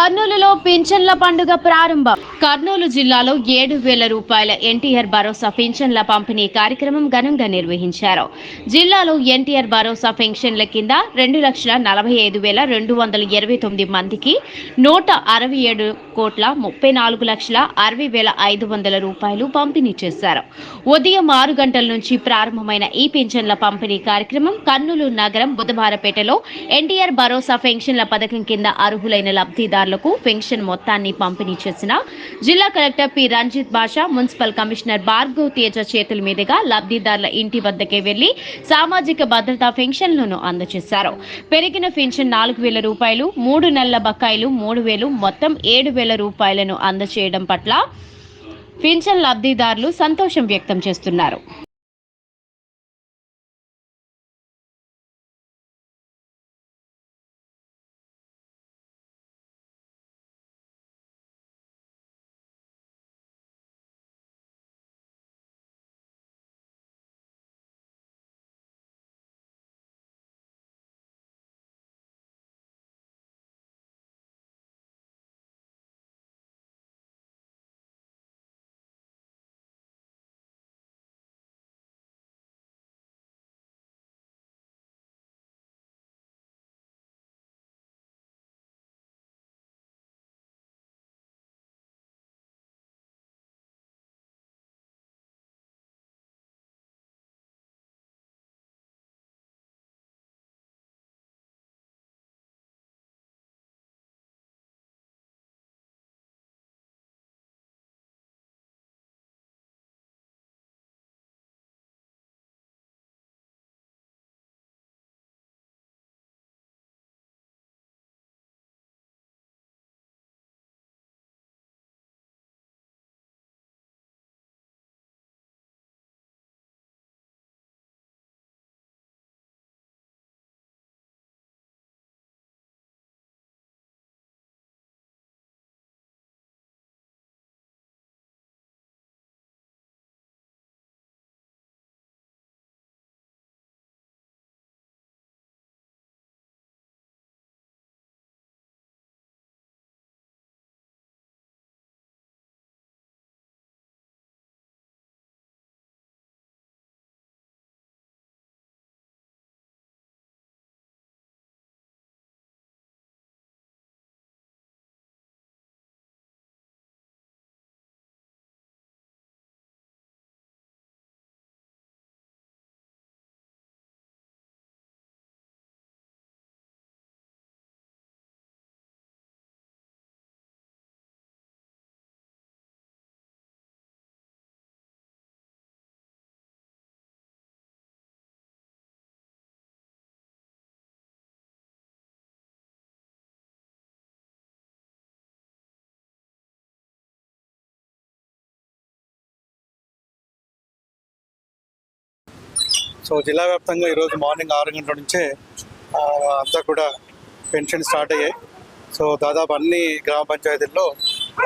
కర్నూలులో పింఛన్ల పండుగ ప్రారంభం. కర్నూలు జిల్లాలో ఏడు వేల రూపాయల ఎన్టీఆర్ భరోసా పింఛన్ల పంపిణీ కార్యక్రమం ఘనంగా నిర్వహించారు. జిల్లాలో ఎన్టీఆర్ భరోసా పెన్షన్ల కింద రెండు లక్షల నలభై ఐదు వేల రెండు వందల ఇరవై తొమ్మిది మందికి నూట అరవై ఏడు కోట్ల ముప్పై నాలుగు లక్షల అరవై వేల ఐదు వందల రూపాయలు పంపిణీ చేశారు. ఉదయం ఆరు గంటల నుంచి ప్రారంభమైన ఈ పింఛన్ల పంపిణీ కార్యక్రమం కర్నూలు నగరం బుధవారపేటలో ఎన్టీఆర్ భరోసా పెన్షన్ల పథకం కింద అర్హులైన లబ్ధిదారులకు పెన్షన్ మొత్తాన్ని పంపిణీ చేసిన జిల్లా collector P. Ranjith Basha municipal commissioner Bhargav Teja చేతుల మీదుగా లబ్ధిదారుల ఇంటి వద్దకే వెళ్ళి సామాజిక భద్రతా పెన్షన్లను అందజేశారు. పెరిగిన పెన్షన్ నాలుగు వేల రూపాయలు మూడు నెలల బకాయిలు మూడు వేలు మొత్తం ఏడు వేల రూపాయలను అందజేయడం పట్ల పింఛన్ లబ్ధిదారులు సంతోషం వ్యక్తం చేస్తున్నారు. సో జిల్లా వ్యాప్తంగా ఈరోజు మార్నింగ్ ఆరు గంటల నుంచే అంతా కూడా పెన్షన్ స్టార్ట్ అయ్యాయి. సో దాదాపు అన్ని గ్రామ పంచాయతీల్లో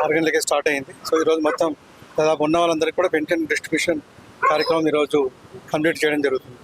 ఆరు గంటలకే స్టార్ట్ అయింది. సో ఈరోజు మొత్తం దాదాపు ఉన్న వాళ్ళందరికీ కూడా పెన్షన్ డిస్ట్రిబ్యూషన్ కార్యక్రమం ఈరోజు కంప్లీట్ చేయడం జరుగుతుంది.